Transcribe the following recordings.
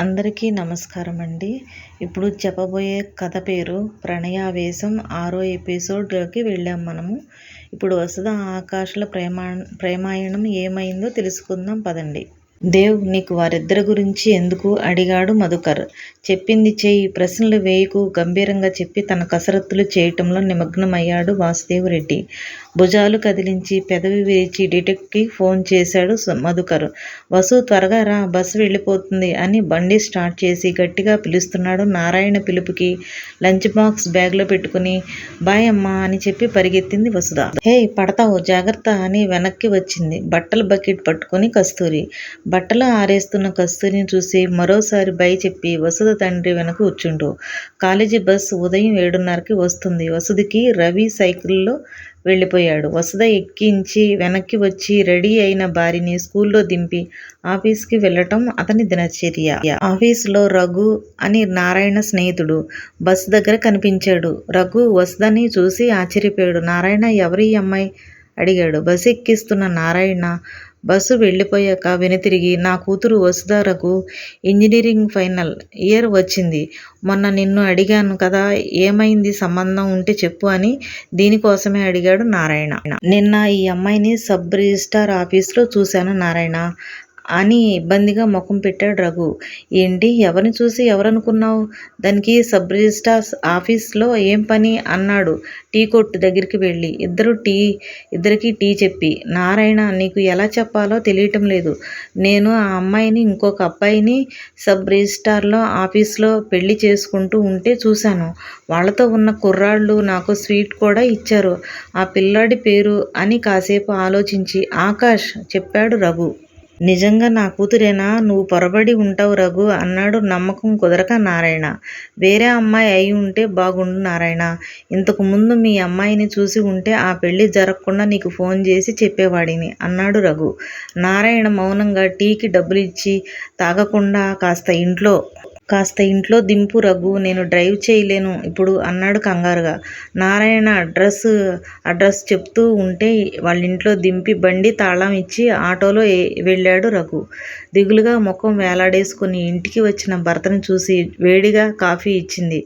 అందరికీ నమస్కారం అండి ఇప్పుడు చెప్పబోయే కథ పేరు ప్రణయావేశం. ఆరో ఎపిసోడ్లోకి వెళ్ళాం మనము. ఇప్పుడు వసుధ ఆకాశల ప్రేమా ప్రేమాయణం ఏమైందో తెలుసుకుందాం పదండి. దేవ్ నీకు వారిద్దరి గురించి ఎందుకు అడిగాడు మధుకర్? చెప్పింది చేయి ప్రశ్నలు వేయకు గంభీరంగా చెప్పి తన కసరత్తులు చేయటంలో నిమగ్నమయ్యాడు వాసుదేవ్ రెడ్డి. భుజాలు కదిలించి పెదవి విరిచి డిటెక్టివ్కి ఫోన్ చేశాడు మధుకర్. వసు త్వరగా రా బస్సు వెళ్ళిపోతుంది అని బండి స్టార్ట్ చేసి గట్టిగా పిలుస్తున్నాడు నారాయణ పిలుపుకి. లంచ్ బాక్స్ బ్యాగ్లో పెట్టుకుని బాయ్ అమ్మా అని చెప్పి పరిగెత్తింది వసుధ. హే పడతావు జాగ్రత్త అని వెనక్కి వచ్చింది. బట్టల బకెట్ పట్టుకుని కస్తూరి. బట్టలు ఆరేస్తున్న కస్తూరిని చూసి మరోసారి బై చెప్పి వసుధ తండ్రి వెనక కూర్చుండు. కాలేజీ బస్సు ఉదయం ఏడున్నరకి వస్తుంది. వసుదికి రవి సైకిల్లో వెళ్ళిపోయాడు. వసుధ ఎక్కించి వెనక్కి వచ్చి రెడీ అయిన భార్యని స్కూల్లో దింపి ఆఫీస్కి వెళ్ళటం అతని దినచర్య. ఆఫీసులో రఘు అని నారాయణ స్నేహితుడు బస్సు దగ్గర కనిపించాడు. రఘు వసుధని చూసి ఆశ్చర్యపోయాడు. నారాయణ ఎవరి అమ్మాయి? అడిగాడు. బస్సు ఎక్కిస్తున్న నారాయణ బస్సు వెళ్ళిపోయాక వెనుతిరిగి నా కూతురు వసుధారకు ఇంజనీరింగ్ ఫైనల్ ఇయర్ వచ్చింది. మొన్న నిన్ను అడిగాను కదా ఏమైంది సంబంధం ఉంటే చెప్పు అని దీనికోసమే అడిగాడు నారాయణ. నిన్న ఈ అమ్మాయిని సబ్ రిజిస్టార్ ఆఫీస్లో చూశాను నారాయణ. అని ఇబ్బందిగా ముఖం పెట్టాడు రఘు. ఏంటి? ఎవరిని చూసి ఎవరనుకున్నావు? దానికి సబ్ రిజిస్టార్ ఆఫీస్లో ఏం పని? అన్నాడు టీ కొట్టు దగ్గరికి వెళ్ళి. ఇద్దరు టీ ఇద్దరికి టీ చెప్పి. నారాయణ నీకు ఎలా చెప్పాలో తెలియటం లేదు. నేను ఆ అమ్మాయిని ఇంకొక అబ్బాయిని సబ్ రిజిస్టార్లో ఆఫీస్లో పెళ్ళి చేసుకుంటూ ఉంటే చూశాను. వాళ్ళతో ఉన్న కుర్రాళ్ళు నాకు స్వీట్ కూడా ఇచ్చారు. ఆ పిల్లాడి పేరు అని కాసేపు ఆలోచించి ఆకాష్ చెప్పాడు రఘు. నిజంగా నా కూతురేనా? నువ్వు పొరబడి ఉంటావు రఘు అన్నాడు నమ్మకం కుదరక నారాయణ. వేరే అమ్మాయి అయి ఉంటే బాగుండు నారాయణ. ఇంతకు ముందు మీ అమ్మాయిని చూసి ఉంటే ఆ పెళ్ళి జరగకుండా నీకు ఫోన్ చేసి చెప్పేవాడిని అన్నాడు రఘు. నారాయణ మౌనంగా టీకి డబ్బులు ఇచ్చి తాగకుండా కాస్త ఇంట్లో కాస్త ఇంట్లో దింపు రఘు నేను డ్రైవ్ చేయలేను. ఇప్పుడు అన్నాడు కంగారుగా. నారాయణ అడ్రస్ అడ్రస్ చెప్తూ ఉంటే వాళ్ళ ఇంట్లో దింపి బండి తాళం ఇచ్చి ఆటోలో వెళ్ళాడు రఘు. దిగులుగా ముఖం వేలాడేసుకుని ఇంటికి వచ్చిన భర్తను చూసి వేడిగా కాఫీ ఇచ్చింది.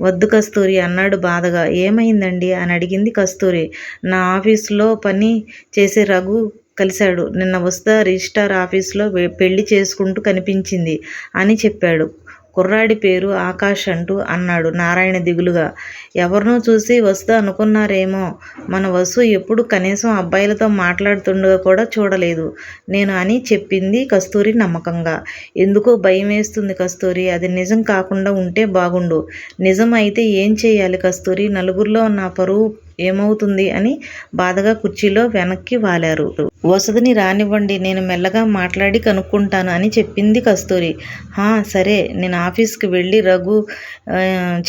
వద్దు కస్తూరి అన్నాడు బాధగా. ఏమైందండి? అని అడిగింది కస్తూరి. నా ఆఫీసులో పని చేసే రఘు కలిశాడు. నిన్న వస్తా రిజిస్టార్ ఆఫీస్లో పెళ్ళి చేసుకుంటూ కనిపించింది అని చెప్పాడు. కుర్రాడి పేరు ఆకాష్ అంటూ అన్నాడు నారాయణ దిగులుగా. ఎవరినో చూసి వస్తూ అనుకున్నారేమో. మన వసు ఎప్పుడు కనీసం అబ్బాయిలతో మాట్లాడుతుండగా కూడా చూడలేదు. నేను అని చెప్పింది కస్తూరి నమ్మకంగా. ఎందుకో భయం వేస్తుంది కస్తూరి. అది నిజం కాకుండా ఉంటే బాగుండు. నిజం అయితే ఏం చేయాలి కస్తూరి? నలుగురిలో నా పరువు ఏమవుతుంది అని బాధగా కుర్చీలో వెనక్కి వాలారు. వసతిని రానివ్వండి నేను మెల్లగా మాట్లాడి కనుక్కుంటాను అని చెప్పింది కస్తూరి. హా సరే నేను ఆఫీస్కి వెళ్ళి రఘు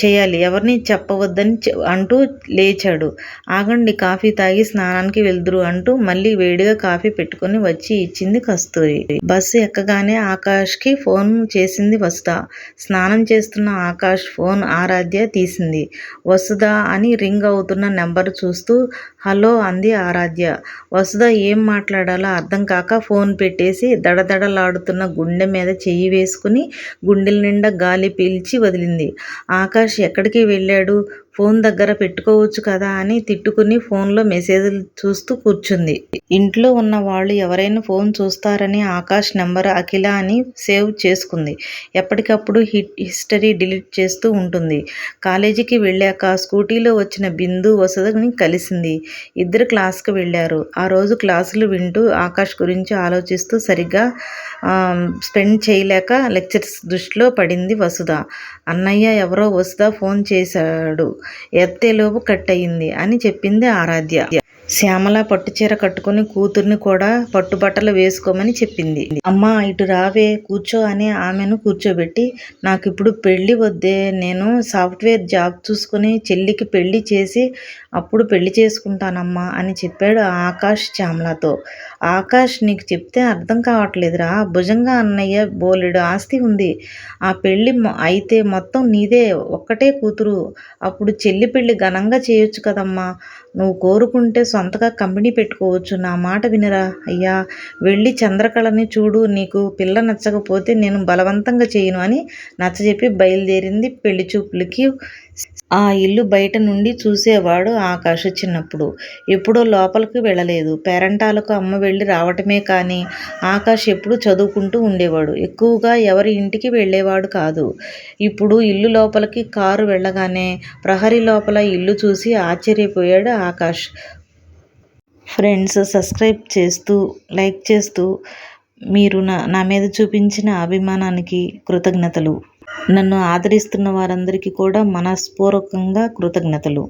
చేయాలి. ఎవరిని చెప్పవద్దని అంటూ లేచాడు. ఆగండి కాఫీ తాగి స్నానానికి వెళ్దురు అంటూ మళ్ళీ వేడిగా కాఫీ పెట్టుకుని వచ్చి ఇచ్చింది కస్తూరి. బస్సు ఎక్కగానే ఆకాష్కి ఫోన్ చేసింది వసుధ. స్నానం చేస్తున్న ఆకాష్ ఫోన్ ఆరాధ్య తీసింది. వసుధ అని రింగ్ అవుతున్న నెంబర్ చూస్తూ హలో అంది ఆరాధ్య. వసుధ ఏం మాట్లాడాలో అర్థం కాక ఫోన్ పెట్టేసి దడదడలాడుతున్న గుండె మీద చెయ్యి వేసుకుని గుండెల నిండా గాలి పీల్చి వదిలింది. ఆకాష్ ఎక్కడికి వెళ్ళాడు? ఫోన్ దగ్గర పెట్టుకోవచ్చు కదా అని తిట్టుకుని ఫోన్లో మెసేజ్లు చూస్తూ కూర్చుంది. ఇంట్లో ఉన్న వాళ్ళు ఎవరైనా ఫోన్ చూస్తారని ఆకాష్ నెంబర్ అఖిల అని సేవ్ చేసుకుంది. ఎప్పటికప్పుడు హిట్ హిస్టరీ డిలీట్ చేస్తూ ఉంటుంది. కాలేజీకి వెళ్ళాక స్కూటీలో వచ్చిన బిందు వసదని కలిసింది. ఇద్దరు క్లాస్కి వెళ్ళారు. ఆ రోజు క్లాసులు వింటూ ఆకాష్ గురించి ఆలోచిస్తూ సరిగ్గా స్పెండ్ చేయలేక లెక్చర్స్ దృష్టిలో పడింది వసుధ. అన్నయ్య ఎవరో వసుధ ఫోన్ చేశాడు. ఎత్తేలోపు కట్ అయింది అని చెప్పింది ఆరాధ్య. శ్యామల పట్టుచీర కట్టుకుని కూతుర్ని కూడా పట్టుబట్టలు వేసుకోమని చెప్పింది. అమ్మ ఇటు రావే కూర్చో అని ఆమెను కూర్చోబెట్టి నాకు ఇప్పుడు పెళ్ళి వద్దే నేను సాఫ్ట్వేర్ జాబ్ చూసుకుని చెల్లికి పెళ్ళి చేసి అప్పుడు పెళ్ళి చేసుకుంటానమ్మా అని చెప్పాడు ఆకాష్ శ్యామలతో. ఆకాష్ నీకు చెప్తే అర్థం కావట్లేదురా. భుజంగా అన్నయ్య బోలెడు ఆస్తి ఉంది. ఆ పెళ్ళి అయితే మొత్తం నీదే ఒక్కటే కూతురు. అప్పుడు చెల్లి పెళ్ళి ఘనంగా చేయొచ్చు కదమ్మా. నువ్వు కోరుకుంటే సొంతగా కంపెనీ పెట్టుకోవచ్చు. నా మాట వినరా. అయ్యా వెళ్ళి చంద్రకళని చూడు. నీకు పిల్ల నచ్చకపోతే నేను బలవంతంగా చేయను అని నచ్చజెప్పి బయలుదేరింది పెళ్ళి చూపులకి ఆ ఇల్లు బయట నుండి చూసేవాడు ఆకాష్ చిన్నప్పుడు ఎప్పుడూ లోపలికి వెళ్ళలేదు. పేరంటాలకు అమ్మ వెళ్ళి రావటమే కానీ ఆకాష్ ఎప్పుడు చదువుకుంటూ ఉండేవాడు. ఎక్కువగా ఎవరి ఇంటికి వెళ్ళేవాడు కాదు. ఇప్పుడు ఇల్లు లోపలికి కారు వెళ్ళగానే ప్రహరీ లోపల ఇల్లు చూసి ఆశ్చర్యపోయాడు ఆకాష్ ఫ్రెండ్స్ సబ్స్క్రైబ్ చేస్తూ లైక్ చేస్తూ మీరు నా నా మీద చూపించిన అభిమానానికి కృతజ్ఞతలు. నన్ను ఆదరిస్తున్న వారందరికీ కూడా మనస్పూర్వకంగా కృతజ్ఞతలు.